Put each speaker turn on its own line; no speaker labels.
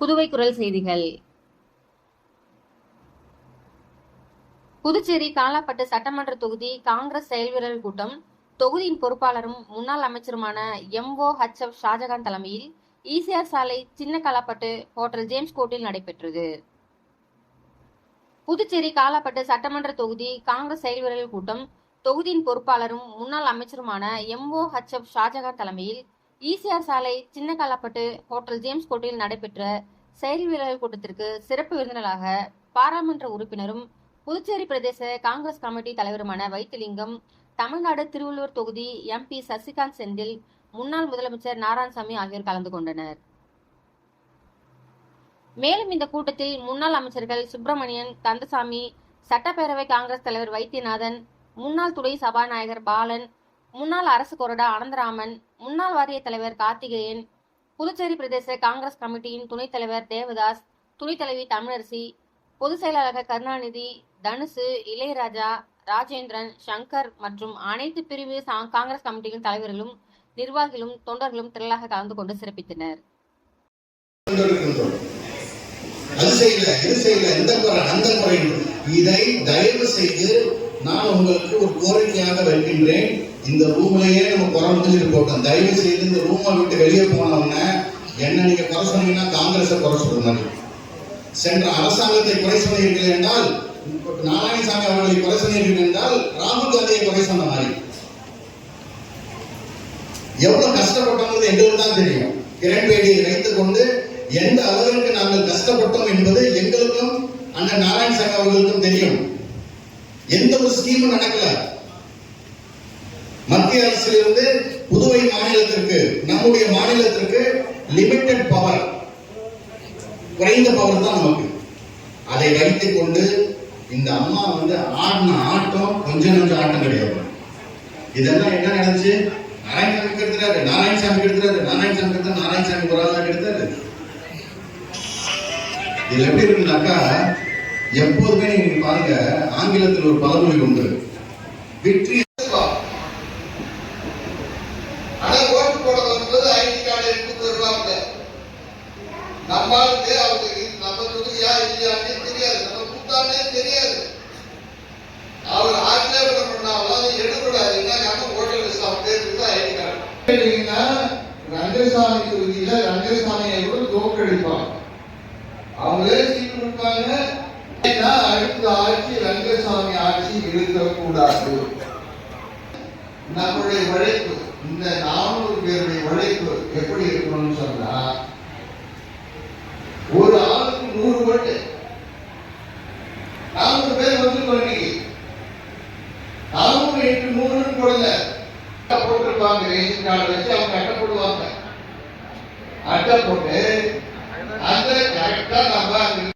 புதுவை குரல் செய்திகள். புதுச்சேரி காலாப்பட்டு சட்டமன்ற தொகுதி காங்கிரஸ் செயல்வீரர்கள் கூட்டம் தொகுதியின் பொறுப்பாளரும் முன்னாள் அமைச்சருமான M O H F Shahjahan தலைமையில் ஈசிஆர் சாலை சின்ன காலாப்பட்டு ஹோட்டல் ஜேம்ஸ் கோர்ட்டில் நடைபெற்றது. புதுச்சேரி காலாப்பட்டு சட்டமன்ற தொகுதி காங்கிரஸ் செயல்வீரர்கள் கூட்டம் தொகுதியின் பொறுப்பாளரும் முன்னாள் அமைச்சருமான M O H F Shahjahan தலைமையில் ஈசிஆர் சாலை சின்ன காலாப்பட்டு ஹோட்டல் ஜேம்ஸ் கோர்ட்டில் நடைபெற்ற செயல் வீரர்கள் கூட்டத்திற்கு சிறப்பு விருந்தினராக பாராளுமன்ற உறுப்பினரும் புதுச்சேரி பிரதேச காங்கிரஸ் கமிட்டி தலைவருமான வைத்திலிங்கம் தமிழ்நாடு திருவள்ளூர் தொகுதி எம்பி சசிகாந்த் செந்தில் முன்னாள் முதலமைச்சர் நாராயணசாமி ஆகியோர் கலந்து கொண்டனர். மேலும் இந்த கூட்டத்தில் முன்னாள் அமைச்சர்கள் சுப்பிரமணியன் கந்தசாமி சட்டப்பேரவை காங்கிரஸ் தலைவர் வைத்தியநாதன் முன்னாள் துணை சபாநாயகர் பாலன் முன்னாள் அரசு கொறடா அனந்தராமன் முன்னாள் வாரிய தலைவர் கார்த்திகேயன் புதுச்சேரி பிரதேச காங்கிரஸ் கமிட்டியின் துணைத் தலைவர் தேவதாஸ் துணைத் தலைவி தமிழரசி பொதுச் செயலாளர் கருணாநிதி தனுசு இளையராஜா ராஜேந்திரன் சங்கர் மற்றும் அனைத்து பிரிவு சா- காங்கிரஸ் கமிட்டியின் தலைவர்களும் நிர்வாகிகளும் தொண்டர்களும் திரளாக கலந்து கொண்டு சிறப்பித்தனர்.
அது செய்யல இது செய்யல இந்த குறை அந்த குறை. இதை தயவு செய்து நான் உங்களுக்கு ஒரு கோரிக்கையாக வைக்கின்றேன். இந்த ரூம்லயே நம்ம குறை போட்டோம். தயவு செய்து இந்த ரூமை விட்டு வெளியே போனவங்க என்ன நீங்க குறை சொன்னீங்கன்னா காங்கிரஸை குறை சொல்ற சென்ற அரசாங்கத்தை குறை சொன்னீர்கள் என்றால் நாராயணசாமி அவர்களை குறை சொன்னீர்கள் என்றால் ராகுல் காந்தியை குறை சொன்ன மாதிரி. எவ்வளவு கஷ்டப்பட்டோங்கிறது எங்களுக்கு தான் தெரியும். கிரண்பேடியை வைத்துக் கொண்டு எந்த அளவிற்கு நாங்கள் கஷ்டப்பட்டோம் என்பது எங்களுக்கும் அண்ணன் நாராயணசாமி அவர்களுக்கும் தெரியும். எந்த ஒரு ஸ்கீமும் நடக்கல. மத்திய அரசிலிருந்து புதுவை மாநிலத்திற்கு நம்முடைய மாநிலத்திற்கு லிமிட்டெட் பவர் குறைந்த பவர் தான் நமக்கு. அதை வைத்துக் கொண்டு இந்த அம்மா வந்து ஆடின ஆட்டம் கொஞ்சம் கொஞ்சம் ஆட்டம் கிடையாது. இதெல்லாம் என்ன நடந்துச்சு? நாராயணசாமி கெடுத்துறாரு நாராயணசாமி கெடுத்துறாரு நாராயணசாமி கெடுத்தா நாராயணசாமி ஒரு தான் கெடுத்தாரு. இதுல எப்படி இருக்குனாக்கா எப்போதுமே நீங்க பாருங்க ஆங்கிலத்தில் ஒரு பழமொழி உண்டு. வெற்றி
ஆனா ஓட்டு போட வரும்போது ஐடி கார்டு எடுத்து வருவாங்க. நம்மளுக்கு அவங்க நம்ம தொகுதியா இல்லையான்னு தெரியாது. நம்ம கூட்டாளே தெரியாது. அவர் ஆட்சேபனை பண்ணாலும் எடுக்கூடாது என்ன காரணம் ஓட்டர் லிஸ்ட் அவங்க பேர் ஐடி கார்டு. கேட்டீங்கன்னா ரங்கசாமி தொகுதியில ரங்கசாமியை கூட தோக்கடிப்பாங்க அவங்களே சீட்டு இருப்பாங்க ஏன்னா அடுத்த ஆட்சி ரங்கசாமி ஆட்சி இருக்கக்கூடாது. நம்மளுடைய உழைப்பு இந்த நானூறு பேருடைய உழைப்பு எப்படி இருக்கணும்னு சொன்னா ஒரு ஆளுக்கு நூறு ஓட்டு. நானூறு பேர் வந்து இன்னைக்கு. நானூறு எட்டு நூறுன்னு போடல. போட்டிருப்பாங்க ரேஷன் கார்டு வச்சு அவங்க அட்டை போடுவாங்க. அட்டை போட்டு cada vaga